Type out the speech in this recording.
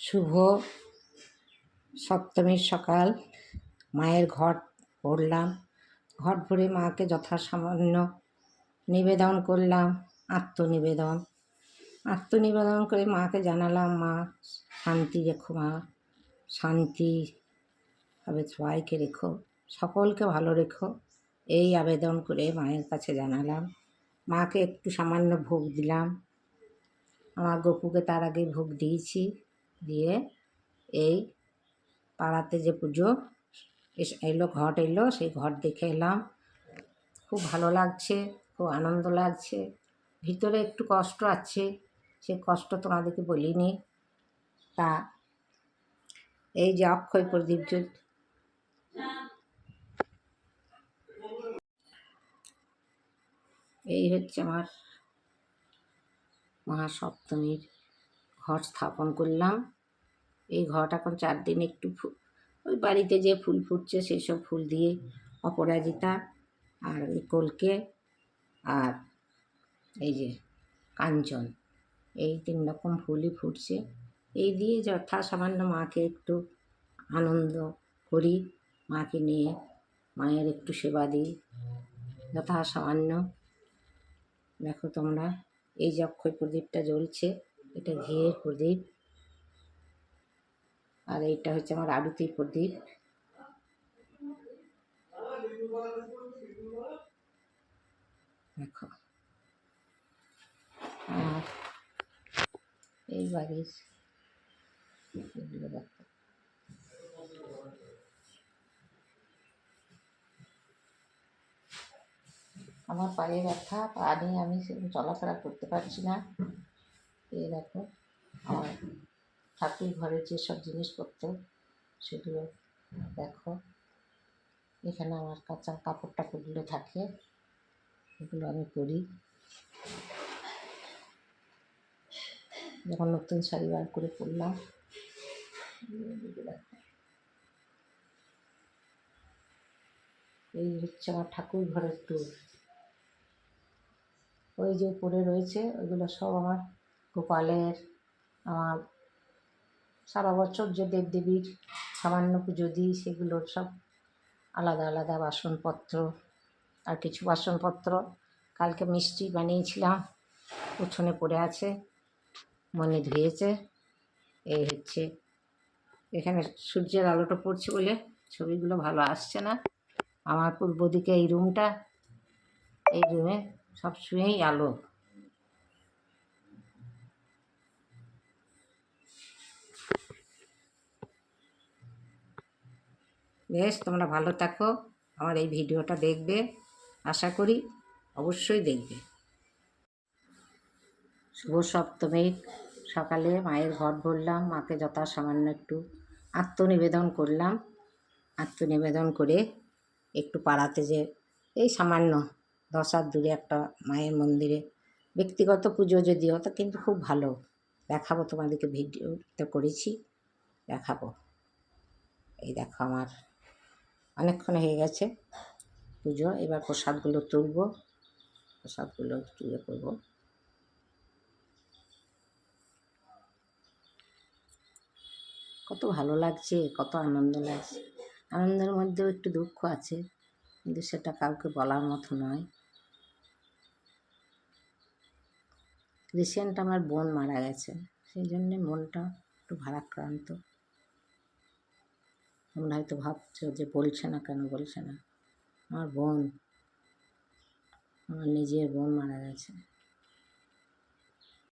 শুভ সপ্তমীর সকাল। মায়ের ঘট ভরলাম ঘট ভরে মাকে যথাসামান্য নিবেদন করলাম, আত্মনিবেদন। আত্মনিবেদন করে মাকে জানালাম, মা, শান্তি রেখো মা, শান্তি ভাবে সবাইকে রেখো, সকলকে ভালো রেখো। এই আবেদন করে মায়ের কাছে জানালাম। মাকে একটু সামান্য ভোগ দিলাম। আমার গপুকে তার আগে ভোগ দিয়েছি। দিয়ে এই পাড়াতে যে পুজো এলো, ঘট এলো, সেই ঘট দেখে এলাম। খুব ভালো লাগছে, খুব আনন্দ লাগছে। ভিতরে একটু কষ্ট আছে, সে কষ্ট তোমাদেরকে বলিনি। তা এই যে অক্ষয় প্রদীপ এই হচ্ছে আমার মহাসপ্তমীর ঘট স্থাপন করলাম। এই ঘট এখন চার দিন একটু ওই বাড়িতে যে ফুল ফুটছে সেই সব ফুল দিয়ে অপরাজিতা আর ওই কলকে আর এই যে কাঞ্চন, এই তিন রকম ফুলই ফুটছে। এই দিয়ে যথা সামান্য মাকে একটু আনন্দ করি, মাকে নিয়ে মায়ের একটু সেবা দিই। যথা সামান্য, দেখো তোমরা, এই যে অক্ষয় প্রদীপটা জ্বলছে। এটা ঘিয়ের প্রদীপ। আর এইটা হচ্ছে আমার আরতির প্রদীপ। দেখো। আর এই বাড়ির এগুলো দেখো। আমার পায়ে ব্যথা, পা নিয়ে আমি চলাফেরা করতে পারছি না। এই দেখো। আমার ঠাকুর ঘরের যেসব জিনিসপত্র, সেগুলো দেখো। এখানে আমার কাঁচা কাপড় টাপড়গুলো থাকে, এগুলো আমি পরি। যখন নতুন শাড়ি বার করে পরলাম, এই হচ্ছে আমার ঠাকুর ঘরের টুর ওই যে পড়ে রয়েছে, ওইগুলো সব আমার গোপালের আমার সারা বছর যে দেবদেবীর সামান্য পুজো দিই, সেগুলোর সব আলাদা আলাদা বাসনপত্র আর কিছু বাসনপত্র। কালকে মিষ্টি বানিয়েছিলাম, উঠোনে পড়ে আছে, মনে ধুয়েছে। এই হচ্ছে, এখানে সূর্যের আলোটা পড়ছে বলে ছবিগুলো ভালো আসছে না। আমার পূর্ব দিকে এই রুমটা এই রুমে সব শুয়েই আলো। বেশ, তোমরা ভালো থাকো। আমার এই ভিডিওটা দেখবে, আশা করি অবশ্যই দেখবে। শুভ সপ্তমীর সকালে মায়ের ঘট ভরলাম, মাকে যথা সামান্য একটু আত্মনিবেদন করলাম। আত্মনিবেদন করে একটু পাড়াতে যে এই সামান্য দশ হাত দূরে একটা মায়ের মন্দিরে ব্যক্তিগত পুজো যদিও, তা কিন্তু খুব ভালো। দেখাবো তোমাদেরকে ভিডিওতে করেছি, দেখাবো। এই দেখো আমার অনেকক্ষণ হয়ে গেছে পুজো। এবার প্রসাদগুলো তুলবো। প্রসাদগুলো ইয়ে করব কত ভালো লাগছে, কত আনন্দ লাগছে। আনন্দের মধ্যেও একটু দুঃখ আছে, কিন্তু সেটা কাউকে বলার মতো নয়। রিসেন্ট আমার বোন মারা গেছে, সেই জন্যে মনটা একটু ভারাক্রান্ত। তোমরা হয়তো ভাবছ যে বলছে না কেন, বলছে না। আমার বোন, আমার নিজের বোন মারা গেছে।